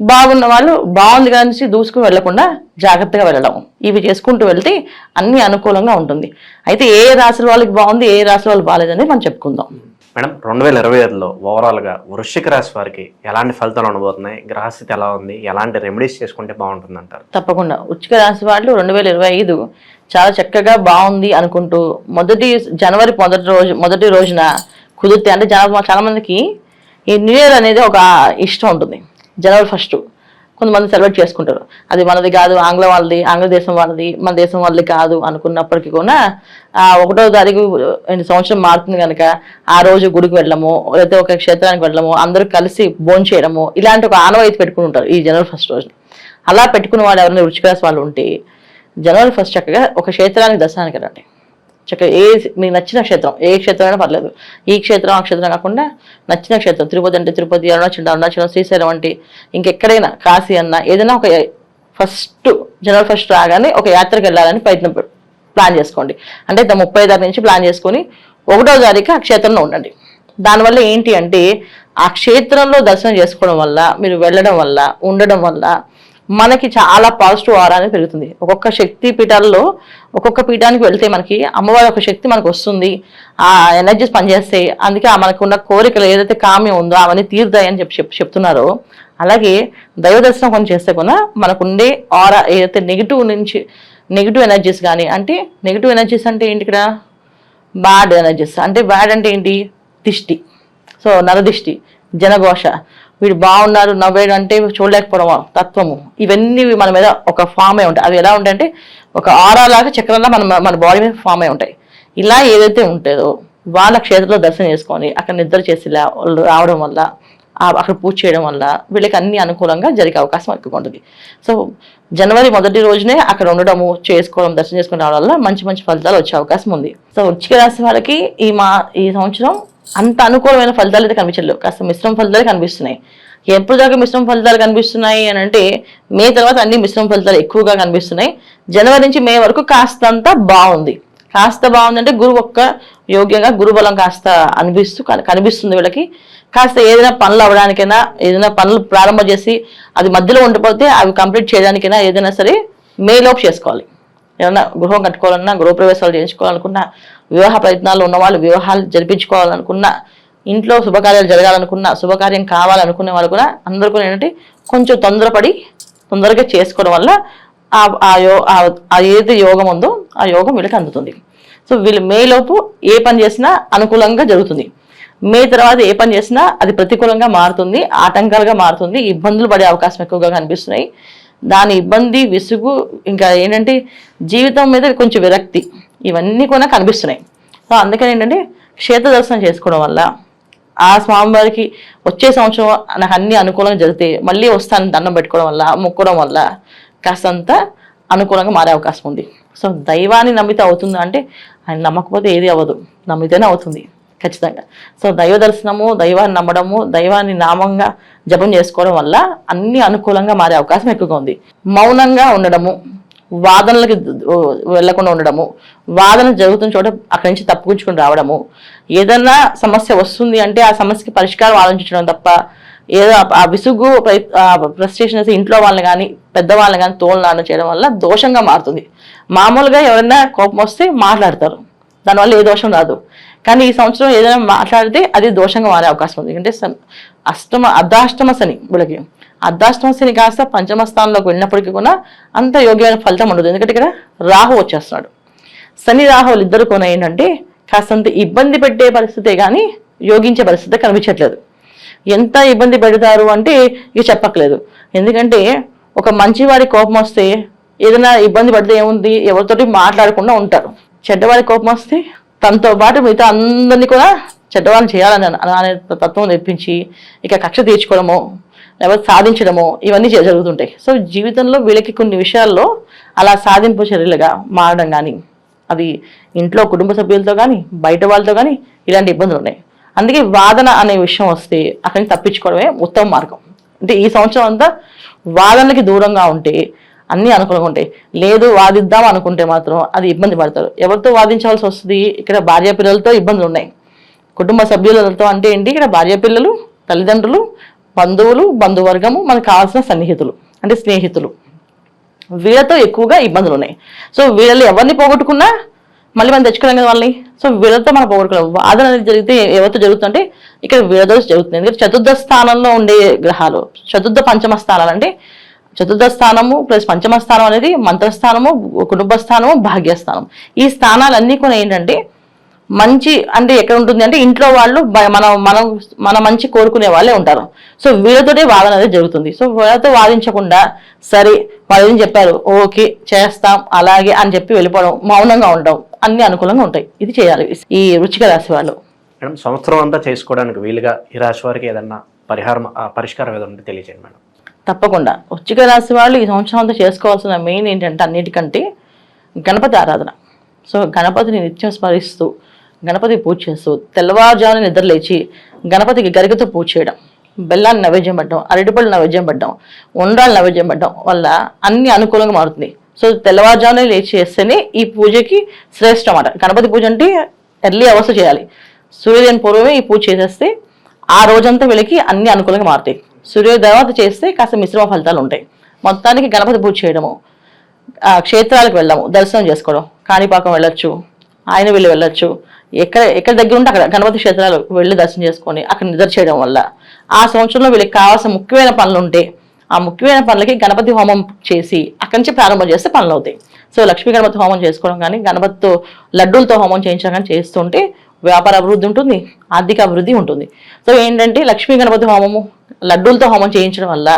బాగున్న వాళ్ళు బాగుంది కానీ దూసుకుని వెళ్ళకుండా జాగ్రత్తగా వెళ్ళడం. ఇవి చేసుకుంటూ వెళ్తే అన్ని అనుకూలంగా ఉంటుంది. అయితే ఏ రాశుల వాళ్ళకి బాగుంది ఏ రాశుల వాళ్ళు బాగాలేదని మనం చెప్పుకుందాం. మేడం రెండు వేల ఇరవై ఐదులో ఓవరాల్గా వృశ్చిక రాశి వారికి ఎలాంటి ఫలితాలు ఉండబోతున్నాయి? గ్రహస్థితి ఎలా ఉంది? ఎలాంటి రెమెడీస్ చేసుకుంటే బాగుంటుంది అంటారు తప్పకుండా. ఉచిక రాశి వాళ్ళు రెండు వేల ఇరవై ఐదు చాలా చక్కగా బాగుంది అనుకుంటూ మొదటి జనవరి మొదటి రోజు మొదటి రోజున కుదిరితే అంటే చాలా మందికి ఈ న్యూ ఇయర్ అనేది ఒక ఇష్టం ఉంటుంది. జనవరి ఫస్ట్ కొంతమంది సెలబ్రేట్ చేసుకుంటారు. అది మనది కాదు ఆంగ్ల వాళ్ళది ఆంగ్ల దేశం వాళ్ళది మన దేశం వాళ్ళది కాదు అనుకున్నప్పటికీ కూడా ఆ ఒకటో తారీఖు రెండు సంవత్సరం మారుతుంది కనుక ఆ రోజు గుడికి వెళ్ళడము లేకపోతే ఒక క్షేత్రానికి వెళ్ళడము అందరూ కలిసి భోజనం చేయడము ఇలాంటి ఒక ఆనవాయితీ పెట్టుకుని ఉంటారు ఈ జనవరి ఫస్ట్ రోజు. అలా పెట్టుకున్న వాళ్ళు ఎవరైనా రుచికరాశి వాళ్ళు ఉంటే జనవరి ఫస్ట్ చక్కగా ఒక క్షేత్రానికి దర్శనానికి వెళ్ళండి చక్కగా ఏ మీకు నచ్చిన క్షేత్రం ఏ క్షేత్రం అయినా పర్లేదు. ఈ క్షేత్రం ఆ క్షేత్రం కాకుండా నచ్చిన క్షేత్రం తిరుపతి అంటే తిరుపతి అరుణాచలం అరుణాచలం శ్రీశైలం అంటే ఇంకెక్కడైనా కాశీ అన్నా ఏదైనా ఒక ఫస్ట్ జనరల్ ఫస్ట్ రాగానే ఒక యాత్రకు వెళ్ళాలని ప్రయత్నం ప్లాన్ చేసుకోండి. అంటే ముప్పై తారీఖు నుంచి ప్లాన్ చేసుకొని ఒకటో తారీఖు ఆ క్షేత్రంలో ఉండండి. దానివల్ల ఏంటి అంటే ఆ క్షేత్రంలో దర్శనం చేసుకోవడం వల్ల మీరు వెళ్ళడం వల్ల ఉండడం వల్ల మనకి చాలా పాజిటివ్ ఆరా అనేది పెరుగుతుంది. ఒక్కొక్క శక్తి పీఠాల్లో ఒక్కొక్క పీఠానికి వెళ్తే మనకి అమ్మవారి ఒక శక్తి మనకు వస్తుంది. ఆ ఎనర్జీస్ పనిచేస్తాయి అందుకే ఆ మనకున్న కోరికలు ఏదైతే కామ్యం ఉందో అవన్నీ తీరుతాయని చెప్పి చెప్ చెప్తున్నారో. అలాగే దైవ దర్శనం కొన్ని చేస్తే కూడా మనకుండే ఆరా ఏదైతే నెగిటివ్ నుంచి నెగిటివ్ ఎనర్జీస్ కానీ అంటే నెగిటివ్ ఎనర్జీస్ అంటే ఏంటి ఇక్కడ? బ్యాడ్ ఎనర్జీస్ అంటే బ్యాడ్ అంటే ఏంటి? దిష్టి. సో నరదిష్టి జనఘోష. వీడు బాగున్నారు నవ్వేడు అంటే చూడలేకపోవడం తత్వము. ఇవన్నీ మన మీద ఒక ఫామ్ అయి ఉంటాయి. అవి ఎలా ఉంటాయంటే ఒక ఆరాలాగా చక్రంలా మన మన బాడీ మీద ఫామ్ అయి ఉంటాయి. ఇలా ఏదైతే ఉంటుందో వాళ్ళ క్షేత్రంలో దర్శనం చేసుకొని అక్కడ నిద్ర చేసి రావడం వల్ల అక్కడ పూజ చేయడం వల్ల వీళ్ళకి అన్ని అనుకూలంగా జరిగే అవకాశం ఎక్కువ ఉంటుంది. సో జనవరి మొదటి రోజునే అక్కడ ఉండడము చేసుకోవడం దర్శనం చేసుకుని రావడం వల్ల మంచి మంచి ఫలితాలు వచ్చే అవకాశం ఉంది. సో వృచ్చిక రాశి వాళ్ళకి ఈ మా ఈ సంవత్సరం అంత అనుకూలమైన ఫలితాలు అయితే కనిపించలేవు కాస్త మిశ్రమ ఫలితాలు కనిపిస్తున్నాయి. ఎప్పుడు దాకా మిశ్రమ ఫలితాలు కనిపిస్తున్నాయి అని అంటే మే తర్వాత అన్ని మిశ్రమ ఫలితాలు ఎక్కువగా కనిపిస్తున్నాయి. జనవరి నుంచి మే వరకు కాస్తంత బాగుంది. కాస్త బాగుందంటే గురువు ఒక్క యోగ్యంగా గురుబలం కాస్త అనిపిస్తూ కనిపిస్తుంది వీళ్ళకి. కాస్త ఏదైనా పనులు అవ్వడానికైనా ఏదైనా పనులు ప్రారంభం చేసి అది మధ్యలో ఉండిపోతే అవి కంప్లీట్ చేయడానికైనా ఏదైనా సరే మేలోపు చేసుకోవాలి. ఏమన్నా గృహం కట్టుకోవాలన్నా గృహప్రవేశాలు చేయించుకోవాలనుకున్నా వివాహ ప్రయత్నాలు ఉన్నవాళ్ళు వివాహాలు జరిపించుకోవాలనుకున్నా ఇంట్లో శుభకార్యాలు జరగాలనుకున్నా శుభకార్యం కావాలనుకునే వాళ్ళు కూడా అందరూ కూడా ఏంటంటే కొంచెం తొందరపడి తొందరగా చేసుకోవడం వల్ల ఆ ఆ యో ఆ- యోగం ఉందో ఆ యోగం వీళ్ళకి అందుతుంది. సో వీళ్ళు మేలోపు ఏ పని చేసినా అనుకూలంగా జరుగుతుంది. మే తర్వాత ఏ పని చేసినా అది ప్రతికూలంగా మారుతుంది ఆటంకాలుగా మారుతుంది ఇబ్బందులు పడే అవకాశం ఎక్కువగా కనిపిస్తున్నాయి. దాని ఇబ్బంది విసుగు ఇంకా ఏంటంటే జీవితం మీద కొంచెం విరక్తి ఇవన్నీ కూడా కనిపిస్తున్నాయి. సో అందుకని ఏంటంటే క్షేత్ర దర్శనం చేసుకోవడం వల్ల ఆ స్వామివారికి వచ్చే సంవత్సరం నాకు అన్ని అనుకూలంగా జరిగితే మళ్ళీ వస్తాను దండం పెట్టుకోవడం వల్ల మొక్కడం వల్ల కాస్తంత అనుకూలంగా మారే అవకాశం ఉంది. సో దైవాన్ని నమ్మితే అవుతుందా అంటే ఆయన నమ్మకపోతే ఏది అవ్వదు. నమ్మితేనే అవుతుంది. ఖచ్చితంగా. సో దైవ దర్శనము దైవాన్ని నమ్మడము దైవాన్ని నామంగా జపం చేసుకోవడం వల్ల అన్ని అనుకూలంగా మారే అవకాశం ఎక్కువగా ఉంది. మౌనంగా ఉండడము వాదనలకి వెళ్ళకుండా ఉండడము వాదన జరుగుతున్న చోట అక్కడి నుంచి తప్పుకుంచుకొని రావడము ఏదన్నా సమస్య వస్తుంది అంటే ఆ సమస్యకి పరిష్కారం ఆలోచించడం తప్ప ఏదో ఆ- విసుగు ఫ్రస్ట్రేషన్ ఇంట్లో వాళ్ళని కానీ పెద్దవాళ్ళని కానీ తోలనాడడం చేయడం వల్ల దోషంగా మారుతుంది. మామూలుగా ఎవరైనా కోపం వస్తే మాట్లాడతారు. దానివల్ల ఏ దోషం రాదు. కానీ ఈ సంవత్సరం ఏదైనా మాట్లాడితే అది దోషంగా మారే అవకాశం ఉంది. ఎందుకంటే అష్టమ అర్ధాష్టమ శని వీళ్ళకి. అర్ధాష్టమ శని కాస్త పంచమ స్థానంలోకి వెళ్ళినప్పటికీ కూడా అంత యోగ్యమైన ఫలితం ఉండదు. ఎందుకంటే ఇక్కడ రాహు వచ్చేస్తున్నాడు. శని రాహువులు ఇద్దరు కూడా ఏంటంటే కాస్తంత ఇబ్బంది పెట్టే పరిస్థితే కానీ యోగించే పరిస్థితి కనిపించట్లేదు. ఎంత ఇబ్బంది పెడతారు అంటే ఇక చెప్పట్లేదు ఎందుకంటే ఒక మంచివాడి కోపం వస్తే ఏదైనా ఇబ్బంది పడితే ఏముంది? ఎవరితోటి మాట్లాడకుండా ఉంటారు. చెడ్డవాడి కోపం వస్తే తనతో పాటు మిగతా అందరినీ కూడా చెడ్డవాళ్ళని చేయాలని అనే తత్వం తెప్పించి ఇక కక్ష తీర్చుకోవడము లేకపోతే సాధించడము ఇవన్నీ జ- జరుగుతుంటాయి. సో జీవితంలో వీళ్ళకి కొన్ని విషయాల్లో అలా సాధింపు చర్యలుగా మారడం కానీ అది ఇంట్లో కుటుంబ సభ్యులతో కానీ బయట వాళ్ళతో కానీ ఇలాంటి ఇబ్బందులు ఉన్నాయి. అందుకే వాదన అనే విషయం వస్తే అక్కడిని తప్పించుకోవడమే ఉత్తమ మార్గం. అంటే ఈ సంవత్సరం అంతా వాదనలకి దూరంగా ఉంటే అన్నీ అనుకూలంగా ఉంటాయి. లేదు వాదిద్దాం అనుకుంటే మాత్రం అది ఇబ్బంది పడతారు. ఎవరితో వాదించాల్సి వస్తుంది? ఇక్కడ భార్య పిల్లలతో ఇబ్బందులు ఉన్నాయి. కుటుంబ సభ్యులతో అంటే ఏంటి? ఇక్కడ భార్య పిల్లలు తల్లిదండ్రులు బంధువులు బంధువర్గము మనకు కావాల్సిన సన్నిహితులు అంటే స్నేహితులు. వీళ్ళతో ఎక్కువగా ఇబ్బందులు ఉన్నాయి. సో వీళ్ళని ఎవరిని పోగొట్టుకున్నా మళ్ళీ మనం తెచ్చుకోలేం కదా వాళ్ళని? సో వీళ్ళతో మనం పోగొట్టుకోలేం వాదన అనేది జరిగితే ఎవరితో జరుగుతుందంటే ఇక్కడ వీళ్ళతో జరుగుతుంది. ఎందుకంటే చతుర్థ స్థానంలో ఉండే గ్రహాలు చతుర్థ పంచమ స్థానాలు అంటే చతుర్థ స్థానము ప్లస్ పంచమ స్థానం అనేది మంత్రస్థానము కుటుంబ స్థానము భాగ్యస్థానం. ఈ స్థానాలన్నీ కూడా ఏంటంటే మంచి అంటే ఎక్కడ ఉంటుంది అంటే ఇంట్లో వాళ్ళు బ- మనం మనం మన మంచి కోరుకునే వాళ్ళే ఉంటారు. సో వీళ్ళతోటే వాదన అనేది జరుగుతుంది. సో వీళ్ళతో వాదించకుండా సరే వాళ్ళు ఏం చెప్పారు? ఓకే చేస్తాం అలాగే అని చెప్పి వెళ్ళిపోవడం మౌనంగా ఉండడం అన్ని అనుకూలంగా ఉంటాయి. ఇది చేయాలి. ఈ రుచిక రాశి వాళ్ళు. మేడం సంవత్సరం అంతా చేసుకోవడానికి వీలుగా ఈ రాశి వారికి ఏదన్నా పరిహారం పరిష్కారం ఏదైనా తెలియజేయండి మేడం. తప్పకుండా. వృశ్చిక రాశి వాళ్ళు ఈ సంవత్సరం అంతా చేసుకోవాల్సిన మెయిన్ ఏంటంటే అన్నిటికంటే గణపతి ఆరాధన. సో గణపతిని నిత్యం స్మరిస్తూ గణపతి పూజ చేస్తూ తెల్లవారుజామున నిద్రలేచి గణపతికి గరికతో పూజ చేయడం బెల్లాన్ని నైవేద్యం పెట్టడం అరటిపళ్ళు నైవేద్యం పెట్టడం ఉండ్రాలు నైవేద్యం పెట్టడం వల్ల అన్ని అనుకూలంగా మారుతుంది. సో తెల్లవారుజామున లేచి చేస్తేనే ఈ పూజకి శ్రేష్టం అన్నమాట గణపతి పూజ అంటే ఎర్లీ అవర్స్ చేయాలి. సూర్యోదయం పూర్వమే ఈ పూజ చేసేస్తే ఆ రోజంతా వీళ్ళకి అన్ని అనుకూలంగా మారుతాయి. సూర్యోదయం తర్వాత చేస్తే కాస్త మిశ్రమ ఫలితాలు ఉంటాయి. మొత్తానికి గణపతి పూజ చేయడము ఆ, క్షేత్రాలకు వెళ్ళాము దర్శనం చేసుకోవడం కాణిపాకం వెళ్ళొచ్చు ఆయన వెళ్ళి వెళ్ళొచ్చు ఎక్కడ ఎక్కడ దగ్గర ఉంటే అక్కడ గణపతి క్షేత్రాలు వెళ్ళి దర్శనం చేసుకొని అక్కడ నిద్ర చేయడం వల్ల ఆ సంవత్సరంలో వీళ్ళకి కావాల్సిన ముఖ్యమైన పనులు ఉంటే ఆ ముఖ్యమైన పనులకి గణపతి హోమం చేసి అక్కడి నుంచి ప్రారంభం చేస్తే పనులు అవుతాయి. సో లక్ష్మీ గణపతి హోమం చేసుకోవడం కానీ గణపతితో లడ్డూలతో హోమం చేయించడం కానీ చేస్తుంటే వ్యాపార అభివృద్ధి ఉంటుంది ఆర్థిక అభివృద్ధి ఉంటుంది. సో ఏంటంటే లక్ష్మీ గణపతి హోమము లడ్డూలతో హోమం చేయించడం వల్ల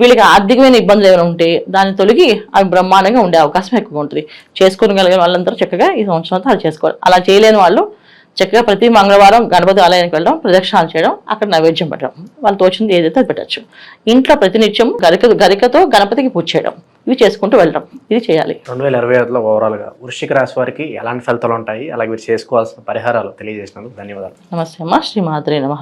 వీళ్ళకి ఆర్థికమైన ఇబ్బందులు ఏమైనా ఉంటే దాన్ని తొలగి అవి బ్రహ్మాండంగా ఉండే అవకాశం ఎక్కువగా ఉంటుంది. చేసుకోగలిగిన వాళ్ళందరూ చక్కగా ఈ సంవత్సరం అంతా అది చేసుకోవాలి. అలా చేయలేని వాళ్ళు చక్కగా ప్రతి మంగళవారం గణపతి ఆలయానికి వెళ్ళడం ప్రదక్షిణాలు చేయడం అక్కడ నైవేద్యం పెట్టడం వాళ్ళు తోచింది ఏదైతే అది పెట్టచ్చు. ఇంట్లో ప్రతినిత్యం గరిక గరికతో గణపతికి పూజ చేయడం ఇవి చేసుకుంటూ వెళ్ళడం ఇది చేయాలి. రెండు వేల ఇరవై ఐదులో ఓవరాల్గా వృశ్చిక రాశి వారికి ఎలాంటి ఫలితాలు ఉంటాయి? అలాగే మీరు చేసుకోవాల్సిన పరిహారాలు తెలియజేసినందుకు ధన్యవాదాలు. నమస్తే అమ్మ. శ్రీ మాత్రే నమ.